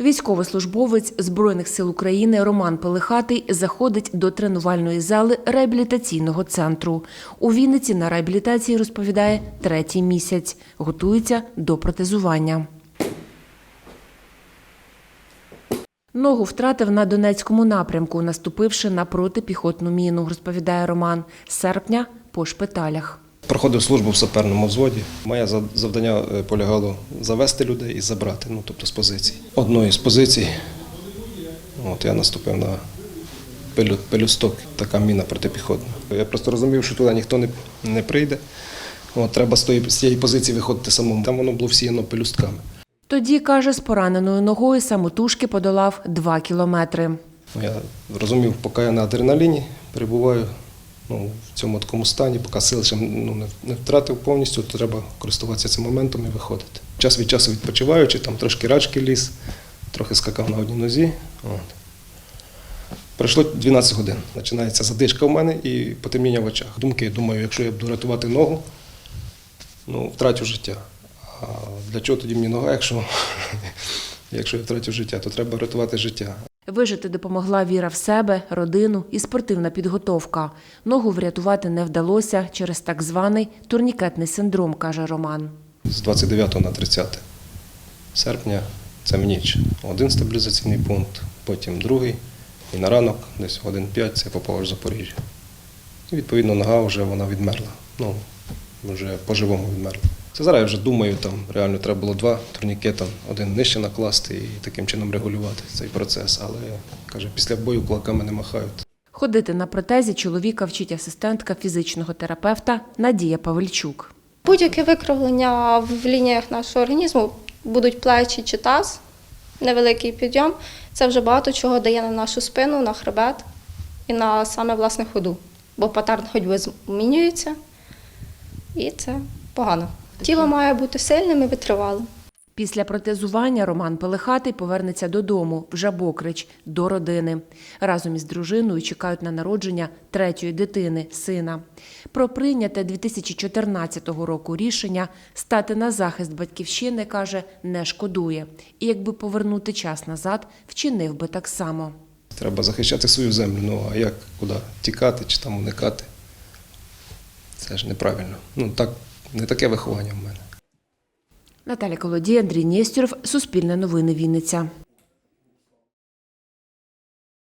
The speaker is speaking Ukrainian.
Військовослужбовець Збройних сил України Роман Пелихатий заходить до тренувальної зали реабілітаційного центру. У Вінниці на реабілітації розповідає третій місяць. Готується до протезування. Ногу втратив на Донецькому напрямку, наступивши на протипіхотну міну, розповідає Роман. Серпня по шпиталях. Проходив службу в саперному взводі. Моє завдання е, полягало завести людей і забрати, ну тобто з позицій. Одної з позицій от, я наступив на пелюсток, така міна протипіхотна. Я просто розумів, що туди ніхто не, не прийде. От, треба з, тої, з цієї позиції виходити самому. Там воно було всіяно пелюстками. Тоді, каже, з пораненою ногою самотужки подолав два кілометри. Ну, Я розумів, поки я на адреналіні перебуваю ну, в цьому такому стані, поки сил ще ну, не, втратив повністю, то треба користуватися цим моментом і виходити. Час від часу відпочиваючи, там трошки рачки ліз, трохи скакав на одній нозі. От. Пройшло 12 годин. Починається задишка в мене і потемніння в очах. Думки, думаю, якщо я буду рятувати ногу, ну, втратю життя. А для чого тоді мені нога, якщо, якщо я втратю життя, то треба рятувати життя. Вижити допомогла віра в себе, родину і спортивна підготовка. Ногу врятувати не вдалося через так званий турнікетний синдром, каже Роман. З 29 на 30 серпня це в ніч. Один стабілізаційний пункт, потім другий. І на ранок, десь годин 5, це попав в Запоріжжя. І відповідно нога вже вона відмерла. Ну, вже по-живому відмерла. Це зараз я вже думаю, там реально треба було два турнікета, один нижче накласти і таким чином регулювати цей процес. Але каже, після бою кулаками не махають. Ходити на протезі чоловіка вчить асистентка фізичного терапевта Надія Павельчук. Будь-яке викривлення в лініях нашого організму будуть плечі чи таз, невеликий підйом. Це вже багато чого дає на нашу спину, на хребет і на саме власне ходу. Бо паттерн ходьби змінюється, і це погано. Тіло має бути сильним і витривалим. Після протезування Роман Пелехатий повернеться додому в Жабокрич до родини. Разом із дружиною чекають на народження третьої дитини, сина. Про прийняте 2014 року рішення стати на захист батьківщини каже, не шкодує. І якби повернути час назад, вчинив би так само. Треба захищати свою землю. Ну а як, куди тікати чи там уникати? Це ж неправильно. Ну так, не таке виховання в мене. Наталя Колодій, Андрій Нєстюров, Суспільне новини Вінниця.